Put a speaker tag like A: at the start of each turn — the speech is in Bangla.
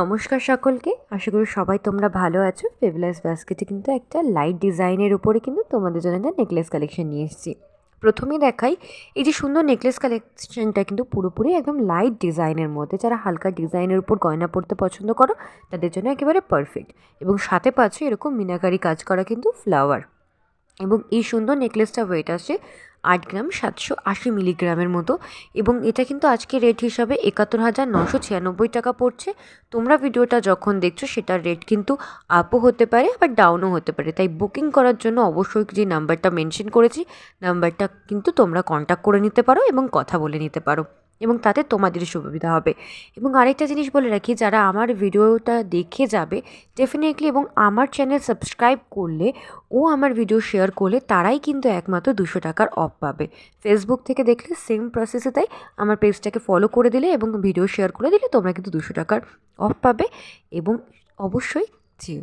A: নমস্কার সকলকে। আশা করি সবাই তোমরা ভালো আছো। ফেবিলাস বাস্কেটে কিন্তু একটা লাইট ডিজাইনের উপরে কিন্তু তোমাদের জন্য একটা নেকলেস কালেকশন নিয়ে এসেছি। প্রথমে দেখাই, এই যে সুন্দর নেকলেস কালেকশনটা কিন্তু পুরোপুরি একদম লাইট ডিজাইনের মধ্যে। যারা হালকা ডিজাইনের উপর গয়না পরতে পছন্দ করো, তাদের জন্য একেবারে পারফেক্ট এবং সাথে পাচ্ছ এরকম মিনাকারি কাজ করা কিন্তু ফ্লাওয়ার এবং এই সুন্দর নেকলেসটা ওয়েট আসে আট গ্রাম সাতশো আশি মিলিগ্রামের মতো এবং এটা কিন্তু আজকে রেট হিসাবে একাত্তর হাজার নশো ছিয়ানব্বই টাকা পড়ছে। তোমরা ভিডিওটা যখন দেখছ সেটার রেট কিন্তু আপও হতে পারে আবার ডাউনও হতে পারে। তাই বুকিং করার জন্য অবশ্যই যে নাম্বারটা মেনশন করেছি নাম্বারটা কিন্তু তোমরা কন্ট্যাক্ট করে নিতে পারো এবং কথা বলে নিতে পারো। এবং তাতে তোমাদের সুবিধা হবে। এবং আরেকটা জিনিস বলে রাখি, যারা আমার ভিডিওটা দেখে যাবে ডেফিনেটলি এবং আমার চ্যানেল সাবস্ক্রাইব করলে, ও আমার ভিডিও শেয়ার করলে, তারাই কিন্তু একমাত্র দুশো টাকার অফ পাবে। ফেসবুক থেকে দেখলে সেম প্রসেসে তাই আমার পেজটাকে ফলো করে দিলে এবং ভিডিও শেয়ার করে দিলে তোমরা কিন্তু দুশো টাকার অফ পাবে এবং অবশ্যই জিও